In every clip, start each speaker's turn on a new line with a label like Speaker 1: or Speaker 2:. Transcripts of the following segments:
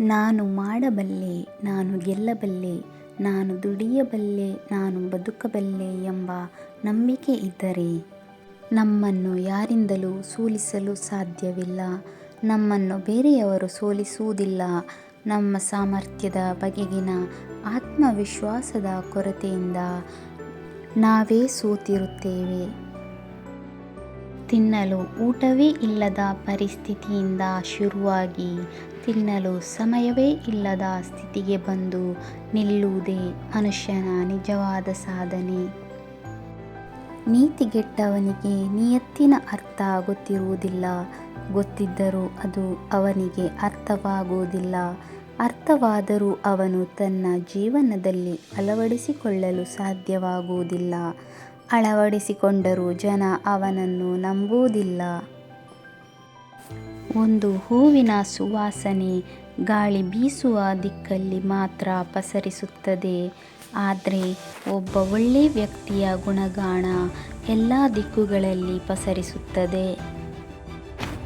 Speaker 1: ನಾನು ಮಾಡಬಲ್ಲೆ, ನಾನು ಗೆಲ್ಲಬಲ್ಲೆ, ನಾನು ದುಡಿಯಬಲ್ಲೆ, ನಾನು ಬದುಕಬಲ್ಲೆ ಎಂಬ ನಂಬಿಕೆ ಇದ್ದರೆ ನಮ್ಮನ್ನು ಯಾರಿಂದಲೂ ಸೋಲಿಸಲು ಸಾಧ್ಯವಿಲ್ಲ. ನಮ್ಮನ್ನು ಬೇರೆಯವರು ಸೋಲಿಸುವುದಿಲ್ಲ. ನಮ್ಮ ಸಾಮರ್ಥ್ಯದ ಬಗೆಗಿನ ಆತ್ಮವಿಶ್ವಾಸದ ಕೊರತೆಯಿಂದ ನಾವೇ ಸೋತಿರುತ್ತೇವೆ. ತಿನ್ನಲು ಊಟವೇ ಇಲ್ಲದ ಪರಿಸ್ಥಿತಿಯಿಂದ ಶುರುವಾಗಿ ತಿನ್ನಲು ಸಮಯವೇ ಇಲ್ಲದ ಸ್ಥಿತಿಗೆ ಬಂದು ನಿಲ್ಲುವುದೇ ಮನುಷ್ಯನ ನಿಜವಾದ ಸಾಧನೆ. ನೀತಿಗೆಟ್ಟವನಿಗೆ ನಿಯತ್ತಿನ ಅರ್ಥ ಗೊತ್ತಿರುವುದಿಲ್ಲ. ಗೊತ್ತಿದ್ದರೂ ಅದು ಅವನಿಗೆ ಅರ್ಥವಾಗುವುದಿಲ್ಲ. ಅರ್ಥವಾದರೂ ಅವನು ತನ್ನ ಜೀವನದಲ್ಲಿ ಅಳವಡಿಸಿಕೊಳ್ಳಲು ಸಾಧ್ಯವಾಗುವುದಿಲ್ಲ. ಅಳವಡಿಸಿಕೊಂಡರೂ ಜನ ಅವನನ್ನು ನಂಬುವುದಿಲ್ಲ. ಒಂದು ಹೂವಿನ ಸುವಾಸನೆ ಗಾಳಿ ಬೀಸುವ ದಿಕ್ಕಲ್ಲಿ ಮಾತ್ರ ಪಸರಿಸುತ್ತದೆ. ಆದರೆ ಒಬ್ಬ ಒಳ್ಳೆ ವ್ಯಕ್ತಿಯ ಗುಣಗಾಣ ಎಲ್ಲ ದಿಕ್ಕುಗಳಲ್ಲಿ ಪಸರಿಸುತ್ತದೆ.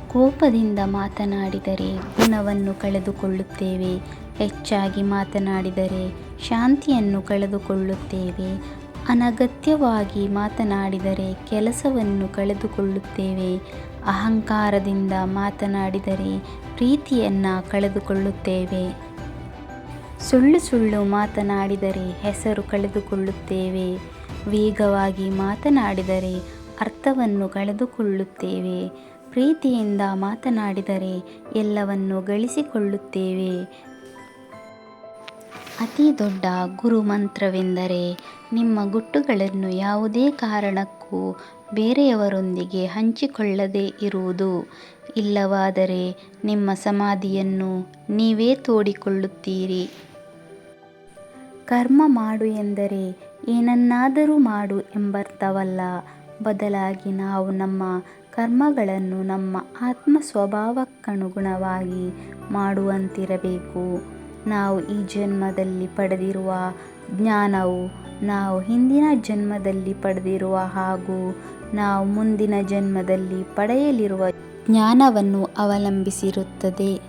Speaker 1: ಕೋಪದಿಂದ ಮಾತನಾಡಿದರೆ ಗುಣವನ್ನು ಕಳೆದುಕೊಳ್ಳುತ್ತೇವೆ. ಹೆಚ್ಚಾಗಿ ಮಾತನಾಡಿದರೆ ಶಾಂತಿಯನ್ನು ಕಳೆದುಕೊಳ್ಳುತ್ತೇವೆ. ಅನಗತ್ಯವಾಗಿ ಮಾತನಾಡಿದರೆ ಕೆಲಸವನ್ನು ಕಳೆದುಕೊಳ್ಳುತ್ತೇವೆ. ಅಹಂಕಾರದಿಂದ ಮಾತನಾಡಿದರೆ ಪ್ರೀತಿಯನ್ನು ಕಳೆದುಕೊಳ್ಳುತ್ತೇವೆ. ಸುಳ್ಳು ಸುಳ್ಳು ಮಾತನಾಡಿದರೆ ಹೆಸರು ಕಳೆದುಕೊಳ್ಳುತ್ತೇವೆ. ವೇಗವಾಗಿ ಮಾತನಾಡಿದರೆ ಅರ್ಥವನ್ನು ಕಳೆದುಕೊಳ್ಳುತ್ತೇವೆ. ಪ್ರೀತಿಯಿಂದ ಮಾತನಾಡಿದರೆ ಎಲ್ಲವನ್ನು ಗಳಿಸಿಕೊಳ್ಳುತ್ತೇವೆ. ಅತಿ ದೊಡ್ಡ ಗುರು ಮಂತ್ರವೆಂದರೆ ನಿಮ್ಮ ಗುಟ್ಟುಗಳನ್ನು ಯಾವುದೇ ಕಾರಣಕ್ಕೂ ಬೇರೆಯವರೊಂದಿಗೆ ಹಂಚಿಕೊಳ್ಳದೇ ಇರುವುದು. ಇಲ್ಲವಾದರೆ ನಿಮ್ಮ ಸಮಾಧಿಯನ್ನು ನೀವೇ ತೋಡಿಕೊಳ್ಳುತ್ತೀರಿ. ಕರ್ಮ ಮಾಡು ಎಂದರೆ ಏನನ್ನಾದರೂ ಮಾಡು ಎಂಬರ್ಥವಲ್ಲ. ಬದಲಾಗಿ ನಾವು ನಮ್ಮ ಕರ್ಮಗಳನ್ನು ನಮ್ಮ ಆತ್ಮ ಸ್ವಭಾವಕ್ಕನುಗುಣವಾಗಿ ಮಾಡುವಂತಿರಬೇಕು. ನಾವು ಈ ಜನ್ಮದಲ್ಲಿ ಪಡೆದಿರುವ ಜ್ಞಾನವು ನಾವು ಹಿಂದಿನ ಜನ್ಮದಲ್ಲಿ ಪಡೆದಿರುವ ಹಾಗೂ ನಾವು ಮುಂದಿನ ಜನ್ಮದಲ್ಲಿ ಪಡೆಯಲಿರುವ ಜ್ಞಾನವನ್ನು ಅವಲಂಬಿಸಿರುತ್ತದೆ.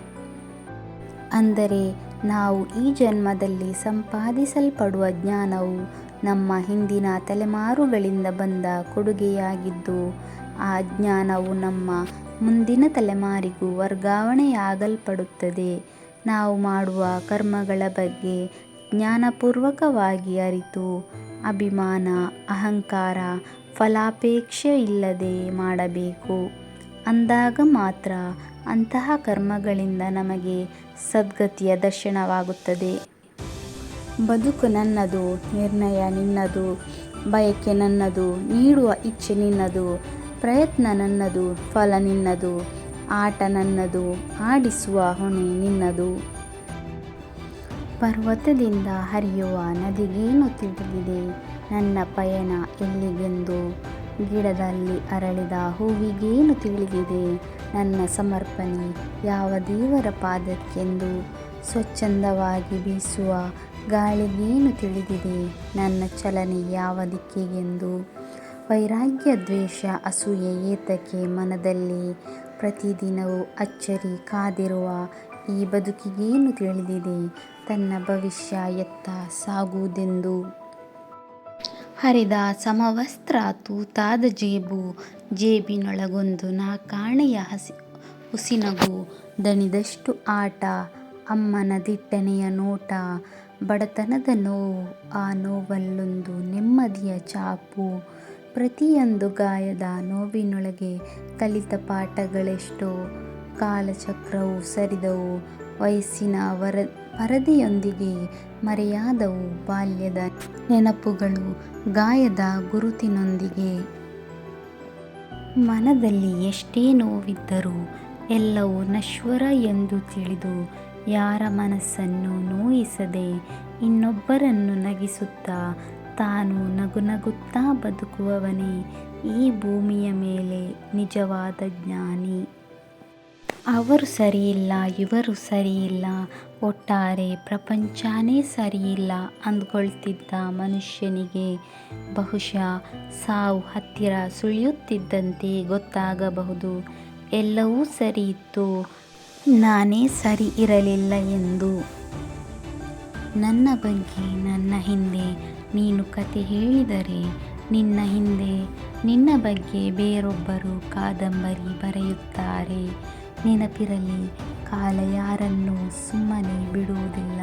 Speaker 1: ಅಂದರೆ ನಾವು ಈ ಜನ್ಮದಲ್ಲಿ ಸಂಪಾದಿಸಲ್ಪಡುವ ಜ್ಞಾನವು ನಮ್ಮ ಹಿಂದಿನ ತಲೆಮಾರುಗಳಿಂದ ಬಂದ ಕೊಡುಗೆಯಾಗಿದ್ದು, ಆ ಜ್ಞಾನವು ನಮ್ಮ ಮುಂದಿನ ತಲೆಮಾರಿಗೂ ವರ್ಗಾವಣೆಯಾಗಲ್ಪಡುತ್ತದೆ. ನಾವು ಮಾಡುವ ಕರ್ಮಗಳ ಬಗ್ಗೆ ಜ್ಞಾನಪೂರ್ವಕವಾಗಿ ಅರಿತು, ಅಭಿಮಾನ, ಅಹಂಕಾರ, ಫಲಾಪೇಕ್ಷೆ ಇಲ್ಲದೆ ಮಾಡಬೇಕು. ಅಂದಾಗ ಮಾತ್ರ ಅಂತಹ ಕರ್ಮಗಳಿಂದ ನಮಗೆ ಸದ್ಗತಿಯ ದರ್ಶನವಾಗುತ್ತದೆ. ಬದುಕು ನನ್ನದು, ನಿರ್ಣಯ ನಿನ್ನದು, ಬಯಕೆ ನನ್ನದು, ನೀಡುವ ಇಚ್ಛೆ ನಿನ್ನದು, ಪ್ರಯತ್ನ ನನ್ನದು, ಫಲ ನಿನ್ನದು ಆಟ ನನ್ನದು ಆಡಿಸುವ ಹೊಣೆ ನಿನ್ನದು. ಪರ್ವತದಿಂದ ಹರಿಯುವ ನದಿಗೇನು ತಿಳಿದಿದೆ? ನನ್ನ ಪಯಣ ಎಲ್ಲಿಗೆಂದು? ಗಿಡದಲ್ಲಿ ಅರಳಿದ ಹೂವಿಗೇನು ತಿಳಿದಿದೆ? ನನ್ನ ಸಮರ್ಪಣೆ ಯಾವ ದೇವರ ಪಾದಕ್ಕೆಂದು? ಸ್ವಚ್ಛಂದವಾಗಿ ಬೀಸುವ ಗಾಳಿಗೇನು ತಿಳಿದಿದೆ? ನನ್ನ ಚಲನೆ ಯಾವ ದಿಕ್ಕಿಗೆಂದು? ವೈರಾಗ್ಯ ದ್ವೇಷ ಅಸೂಯೆ ಏತಕ್ಕೆ ಮನದಲ್ಲಿ ಪ್ರತಿದಿನವೂ ಅಚ್ಚರಿ, ಕಾದಿರುವ ಈ ಬದುಕಿಗೇನು ತಿಳಿದಿದೆ? ತನ್ನ ಭವಿಷ್ಯ ಎತ್ತ ಸಾಗುವುದೆಂದು. ಹರಿದ ಸಮವಸ್ತ್ರ, ತೂತಾದ ಜೇಬು, ಜೇಬಿನೊಳಗೊಂದು ನಾ ಕಾಣೆಯ ಹಸಿ ಹುಸಿನಗು ದಣಿದಷ್ಟು ಆಟ, ಅಮ್ಮನ ದಿಟ್ಟನೆಯ ನೋಟ, ಬಡತನದ ನೋವು, ಆ ನೋವಲ್ಲೊಂದು ನೆಮ್ಮದಿಯ ಛಾಪು ಪ್ರತಿಯೊಂದು ಗಾಯದ ನೋವಿನೊಳಗೆ ಕಲಿತ ಪಾಠಗಳೆಷ್ಟೋ, ಕಾಲಚಕ್ರವು ಸರಿದವು, ವಯಸ್ಸಿನ ವರ ಪರದೆಯೊಂದಿಗೆ ಮರೆಯಾದವು ಬಾಲ್ಯದ ನೆನಪುಗಳು ಗಾಯದ ಗುರುತಿನೊಂದಿಗೆ. ಮನದಲ್ಲಿ ಎಷ್ಟೇ ನೋವಿದ್ದರೂ ಎಲ್ಲವೂ ನಶ್ವರ ಎಂದು ತಿಳಿದು ಯಾರ ಮನಸ್ಸನ್ನು ನೋಯಿಸದೆ ಇನ್ನೊಬ್ಬರನ್ನು ನಗಿಸುತ್ತಾ ತಾನು ನಗುನಗುತ್ತಾ ಬದುಕುವವನೇ ಈ ಭೂಮಿಯ ಮೇಲೆ ನಿಜವಾದ ಜ್ಞಾನಿ. ಅವರು ಸರಿಯಿಲ್ಲ, ಇವರು ಸರಿಯಿಲ್ಲ, ಒಟ್ಟಾರೆ ಪ್ರಪಂಚನೇ ಸರಿಯಿಲ್ಲ ಅಂದ್ಕೊಳ್ತಿದ್ದ ಮನುಷ್ಯನಿಗೆ ಬಹುಶಃ ಸಾವು ಹತ್ತಿರ ಸುಳಿಯುತ್ತಿದ್ದಂತೆ ಗೊತ್ತಾಗಬಹುದು. ಎಲ್ಲವೂ ಸರಿ ಇತ್ತು. ನಾನೇ ಸರಿ ಇರಲಿಲ್ಲ ಎಂದು. ನನ್ನ ಬಗ್ಗೆ ನನ್ನ ಹಿಂದೆ ನೀನು ಕತೆ ಹೇಳಿದರೆ ನಿನ್ನ ಹಿಂದೆ ನಿನ್ನ ಬಗ್ಗೆ ಬೇರೊಬ್ಬರು ಕಾದಂಬರಿ ಬರೆಯುತ್ತಾರೆ. ನೆನಪಿರಲಿ, ಕಾಲ ಯಾರನ್ನೂ ಸುಮ್ಮನೆ ಬಿಡುವುದಿಲ್ಲ.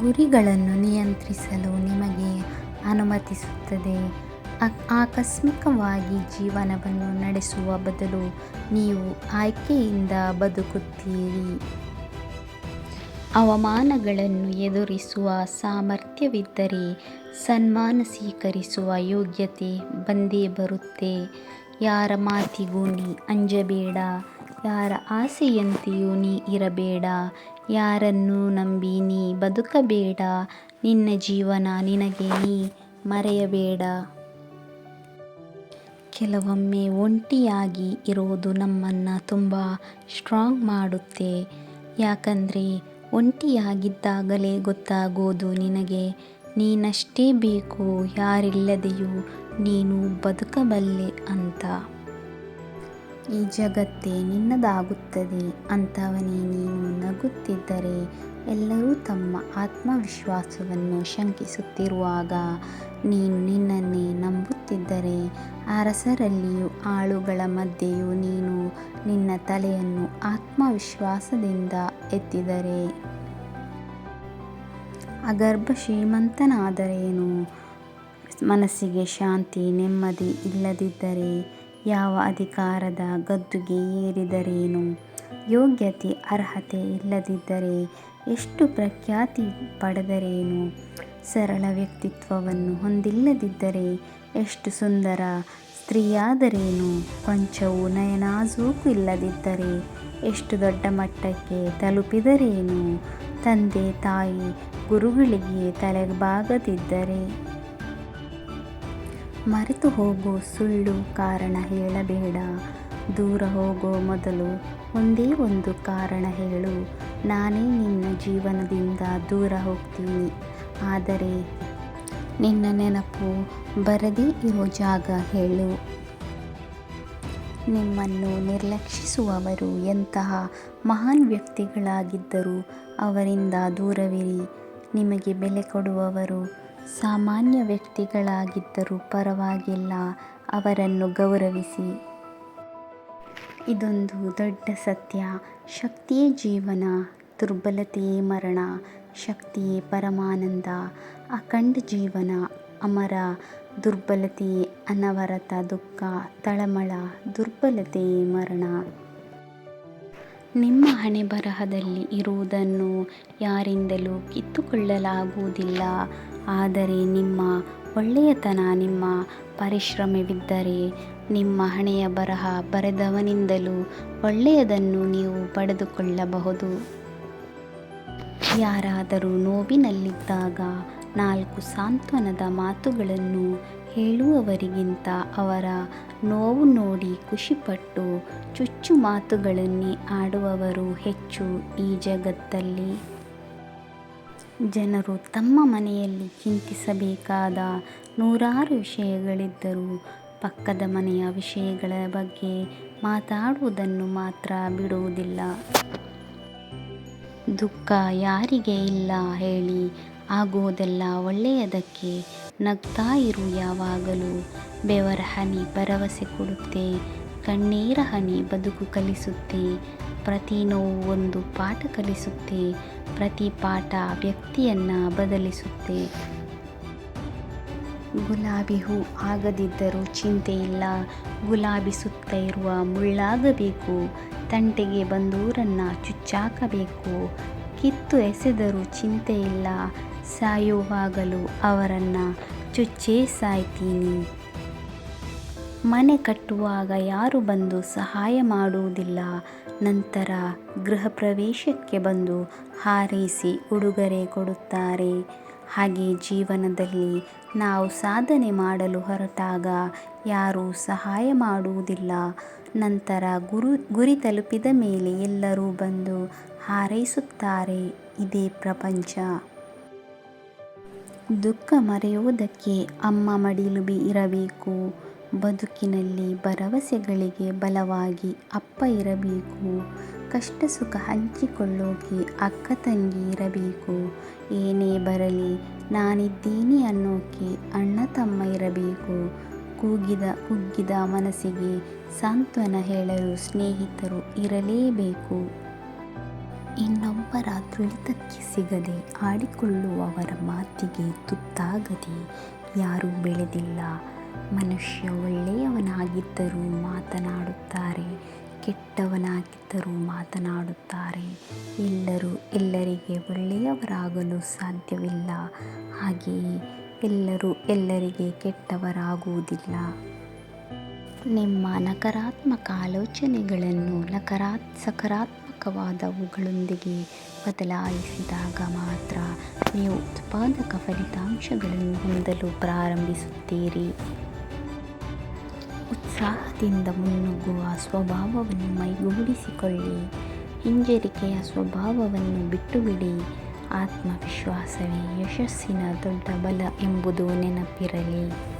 Speaker 1: ಗುರಿಗಳನ್ನು ನಿಯಂತ್ರಿಸಲು ನಿಮಗೆ ಅನುಮತಿಸುತ್ತದೆ. ಆಕಸ್ಮಿಕವಾಗಿ ಜೀವನವನ್ನು ನಡೆಸುವ ಬದಲು ನೀವು ಆಯ್ಕೆಯಿಂದ ಬದುಕುತ್ತೀರಿ. ಅವಮಾನಗಳನ್ನು ಎದುರಿಸುವ ಸಾಮರ್ಥ್ಯವಿದ್ದರೆ ಸನ್ಮಾನ ಸ್ವೀಕರಿಸುವ ಯೋಗ್ಯತೆ ಬಂದೇ ಬರುತ್ತೆ. ಯಾರ ಮಾತಿಗೂ ನೀ ಅಂಜಬೇಡ, ಯಾರ ಆಸೆಯಂತೆಯೂ ನೀ ಇರಬೇಡ. ಯಾರನ್ನು ನಂಬಿ ನೀ ಬದುಕಬೇಡ, ನಿನ್ನ ಜೀವನ ನಿನಗೆ ನೀ ಮರೆಯಬೇಡ. ಕೆಲವೊಮ್ಮೆ ಒಂಟಿಯಾಗಿ ಇರೋದು ನಮ್ಮನ್ನು ತುಂಬ ಸ್ಟ್ರಾಂಗ್ ಮಾಡುತ್ತೆ. ಯಾಕಂದರೆ ಒಂಟಿಯಾಗಿದ್ದಾಗಲೇ ಗೊತ್ತಾಗೋದು ನಿನಗೆ. ನೀನಷ್ಟೇ ಬೇಕು ಯಾರಿಲ್ಲದೆಯೂ ನೀನು ಬದುಕಬಲ್ಲೆ ಅಂತ. ಈ ಜಗತ್ತೇ ನಿನ್ನದಾಗುತ್ತದೆ. ಅಂಥವನೇ ನೀನು ನಗುತ್ತಿದ್ದರೆ ಎಲ್ಲರೂ ತಮ್ಮ ಆತ್ಮವಿಶ್ವಾಸವನ್ನು ಶಂಕಿಸುತ್ತಿರುವಾಗ ನೀನು ನಿನ್ನನ್ನೇ ನಂಬುತ್ತಿದ್ದರೆ ಅರಸರಲ್ಲಿಯೂ ಆಳುಗಳ ಮಧ್ಯೆಯೂ ನೀನು ನಿನ್ನ ತಲೆಯನ್ನು ಆತ್ಮವಿಶ್ವಾಸದಿಂದ ಎತ್ತಿದರೆ. ಅಗರ್ಭ ಶ್ರೀಮಂತನಾದರೇನು ಮನಸ್ಸಿಗೆ ಶಾಂತಿ ನೆಮ್ಮದಿ ಇಲ್ಲದಿದ್ದರೆ ಯಾವ ಅಧಿಕಾರದ ಗದ್ದುಗೆ ಏರಿದರೇನು? ಯೋಗ್ಯತೆ, ಅರ್ಹತೆ ಇಲ್ಲದಿದ್ದರೆ ಎಷ್ಟು ಪ್ರಖ್ಯಾತಿ ಪಡೆದರೇನು? ಸರಳ ವ್ಯಕ್ತಿತ್ವವನ್ನು ಹೊಂದಿಲ್ಲದಿದ್ದರೆ ಎಷ್ಟು ಸುಂದರ ಸ್ತ್ರೀಯಾದರೇನು? ಕೊಂಚವೂ ನಯನಾಜೂಕು ಇಲ್ಲದಿದ್ದರೆ ಎಷ್ಟು ದೊಡ್ಡ ಮಟ್ಟಕ್ಕೆ ತಲುಪಿದರೇನು? ತಂದೆ, ತಾಯಿ, ಗುರುಗಳಿಗೆ ತಲೆಬಾಗದಿದ್ದರೆ ಮರೆತು ಹೋಗೋ ಸುಳ್ಳು ಕಾರಣ ಹೇಳಬೇಡ. ದೂರ ಹೋಗೋ ಮೊದಲು ಒಂದೇ ಒಂದು ಕಾರಣ ಹೇಳು. ನಾನೇ ನಿನ್ನ ಜೀವನದಿಂದ ದೂರ ಹೋಗ್ತೀನಿ. ಆದರೆ ನಿನ್ನ ನೆನಪು ಬರದೇ ಇರೋ ಜಾಗ ಹೇಳು. ನಿಮ್ಮನ್ನು ನಿರ್ಲಕ್ಷಿಸುವವರು ಎಂತಹ ಮಹಾನ್ ವ್ಯಕ್ತಿಗಳಾಗಿದ್ದರೂ ಅವರಿಂದ ದೂರವಿರಿ. ನಿಮಗೆ ಬೆಲೆ ಕೊಡುವವರು ಸಾಮಾನ್ಯ ವ್ಯಕ್ತಿಗಳಾಗಿದ್ದರೂ ಪರವಾಗಿಲ್ಲ, ಅವರನ್ನು ಗೌರವಿಸಿ. ಇದೊಂದು ದೊಡ್ಡ ಸತ್ಯ. ಶಕ್ತಿಯೇ ಜೀವನ, ದುರ್ಬಲತೆಯೇ ಮರಣ, ಶಕ್ತಿಯೇ ಪರಮಾನಂದ. ಅಖಂಡ ಜೀವನ, ಅಮರ ದುರ್ಬಲತೆಯೇ ಅನವರತ ದುಃಖ, ತಳಮಳ, ದುರ್ಬಲತೆಯೇ ಮರಣ. ನಿಮ್ಮ ಹಣೆ ಬರಹದಲ್ಲಿ ಇರುವುದನ್ನು ಯಾರಿಂದಲೂ ಕಿತ್ತುಕೊಳ್ಳಲಾಗುವುದಿಲ್ಲ. ಆದರೆ ನಿಮ್ಮ ಒಳ್ಳೆಯತನ ನಿಮ್ಮ ಪರಿಶ್ರಮವಿದ್ದರೆ ನಿಮ್ಮ ಹಣೆಯ ಬರಹ ಬರೆದವನಿಂದಲೂ ಒಳ್ಳೆಯದನ್ನು ನೀವು ಪಡೆದುಕೊಳ್ಳಬಹುದು. ಯಾರಾದರೂ ನೋವಿನಲ್ಲಿದ್ದಾಗ ನಾಲ್ಕು ಸಾಂತ್ವನದ ಮಾತುಗಳನ್ನು ಹೇಳುವವರಿಗಿಂತ ಅವರ ನೋವು ನೋಡಿ ಖುಷಿಪಟ್ಟು ಚುಚ್ಚು ಮಾತುಗಳನ್ನೇ ಆಡುವವರು ಹೆಚ್ಚು ಈ ಜಗತ್ತಲ್ಲಿ. ಜನರು ತಮ್ಮ ಮನೆಯಲ್ಲಿ ಚಿಂತಿಸಬೇಕಾದ ನೂರಾರು ವಿಷಯಗಳಿದ್ದರೂ ಪಕ್ಕದ ಮನೆಯ ವಿಷಯಗಳ ಬಗ್ಗೆ ಮಾತಾಡುವುದನ್ನು ಮಾತ್ರ ಬಿಡುವುದಿಲ್ಲ. ದುಃಖ ಯಾರಿಗೆ ಇಲ್ಲ ಹೇಳಿ ಆಗುವುದೆಲ್ಲ ಒಳ್ಳೆಯದಕ್ಕೆ ನಗ್ತಾ ಇರು ಯಾವಾಗಲೂ. ಬೆವರ ಹನಿ ಭರವಸೆ ಕೊಡುತ್ತೆ, ಕಣ್ಣೀರ ಹನಿ ಬದುಕು ಕಲಿಸುತ್ತೆ, ಪ್ರತಿ ನೋವು ಒಂದು ಪಾಠ ಕಲಿಸುತ್ತೆ ಪ್ರತಿ ಪಾಠ ವ್ಯಕ್ತಿಯನ್ನು ಬದಲಿಸುತ್ತೆ. ಗುಲಾಬಿ ಹೂ ಆಗದಿದ್ದರೂ ಚಿಂತೆ ಇಲ್ಲ. ಗುಲಾಬಿ ಸುತ್ತ ಇರುವ ಮುಳ್ಳಾಗಬೇಕು. ತಂಟೆಗೆ ಬಂದೂರನ್ನು ಚುಚ್ಚಾಕಬೇಕು. ಕಿತ್ತು ಎಸೆದರೂ ಚಿಂತೆ ಇಲ್ಲ. ಸಾಯುವಾಗಲೂ ಅವರನ್ನು ಚುಚ್ಚೇ ಸಾಯ್ತೀನಿ. ಮನೆ ಕಟ್ಟುವಾಗ ಯಾರು ಬಂದು ಸಹಾಯ ಮಾಡುವುದಿಲ್ಲ. ನಂತರ ಗೃಹ ಪ್ರವೇಶಕ್ಕೆ ಬಂದು ಹಾರೈಸಿ ಉಡುಗೊರೆ ಕೊಡುತ್ತಾರೆ. ಹಾಗೆ ಜೀವನದಲ್ಲಿ ನಾವು ಸಾಧನೆ ಮಾಡಲು ಹೊರಟಾಗ ಯಾರೂ ಸಹಾಯ ಮಾಡುವುದಿಲ್ಲ. ನಂತರ ಗುರು, ಗುರಿ ತಲುಪಿದ ಮೇಲೆ ಎಲ್ಲರೂ ಬಂದು ಹಾರೈಸುತ್ತಾರೆ. ಇದೇ ಪ್ರಪಂಚ. ದುಃಖ ಮರೆಯುವುದಕ್ಕೆ ಅಮ್ಮ ಮಡಿಲು ಬಿ ಇರಬೇಕು. ಬದುಕಿನಲ್ಲಿ ಭರವಸೆಗಳಿಗೆ ಬಲವಾಗಿ ಅಪ್ಪ ಇರಬೇಕು. ಕಷ್ಟ ಸುಖ ಹಂಚಿಕೊಳ್ಳೋಕೆ ಅಕ್ಕ ತಂಗಿ ಇರಬೇಕು. ಏನೇ ಬರಲಿ ನಾನಿದ್ದೀನಿ ಅನ್ನೋಕೆ ಅಣ್ಣ ತಮ್ಮ ಇರಬೇಕು. ಕೂಗಿದ ಕುಗ್ಗಿದ ಮನಸ್ಸಿಗೆ ಸಾಂತ್ವನ ಹೇಳಲು ಸ್ನೇಹಿತರು ಇರಲೇಬೇಕು. ಇನ್ನೊಬ್ಬರ ತುಳಿತಕ್ಕೆ ಸಿಗದೆ ಆಡಿಕೊಳ್ಳುವವರ ಮಾತಿಗೆ ತುತ್ತಾಗದೆ ಯಾರೂ ಬೆಳೆದಿಲ್ಲ. ಮನುಷ್ಯ ಒಳ್ಳೆಯವನಾಗಿದ್ದರೂ ಮಾತನಾಡುತ್ತಾರೆ, ಕೆಟ್ಟವನಾಗಿದ್ದರೂ ಮಾತನಾಡುತ್ತಾರೆ. ಎಲ್ಲರೂ ಎಲ್ಲರಿಗೆ ಒಳ್ಳೆಯವರಾಗಲು ಸಾಧ್ಯವಿಲ್ಲ. ಹಾಗೆಯೇ ಎಲ್ಲರೂ ಎಲ್ಲರಿಗೆ ಕೆಟ್ಟವರಾಗುವುದಿಲ್ಲ. ನಿಮ್ಮ ನಕಾರಾತ್ಮಕ ಆಲೋಚನೆಗಳನ್ನು ನಕಾರಾತ್, ಸಕಾರಾತ್ಮಕವಾದವುಗಳೊಂದಿಗೆ ಬದಲಾಯಿಸಿದಾಗ ಮಾತ್ರ ನೀವು ಉತ್ಪಾದಕ ಫಲಿತಾಂಶಗಳನ್ನು ಹೊಂದಲು ಪ್ರಾರಂಭಿಸುತ್ತೀರಿ. ಉತ್ಸಾಹದಿಂದ ಮುನ್ನುಗ್ಗುವ ಸ್ವಭಾವವನ್ನು ಮೈಗೂಡಿಸಿಕೊಳ್ಳಿ. ಹಿಂಜರಿಕೆಯ ಸ್ವಭಾವವನ್ನು ಬಿಟ್ಟುಬಿಡಿ. ಆತ್ಮವಿಶ್ವಾಸವೇ ಯಶಸ್ಸಿನ ದೊಡ್ಡ ಬಲ ಎಂಬುದು ನೆನಪಿರಲಿ.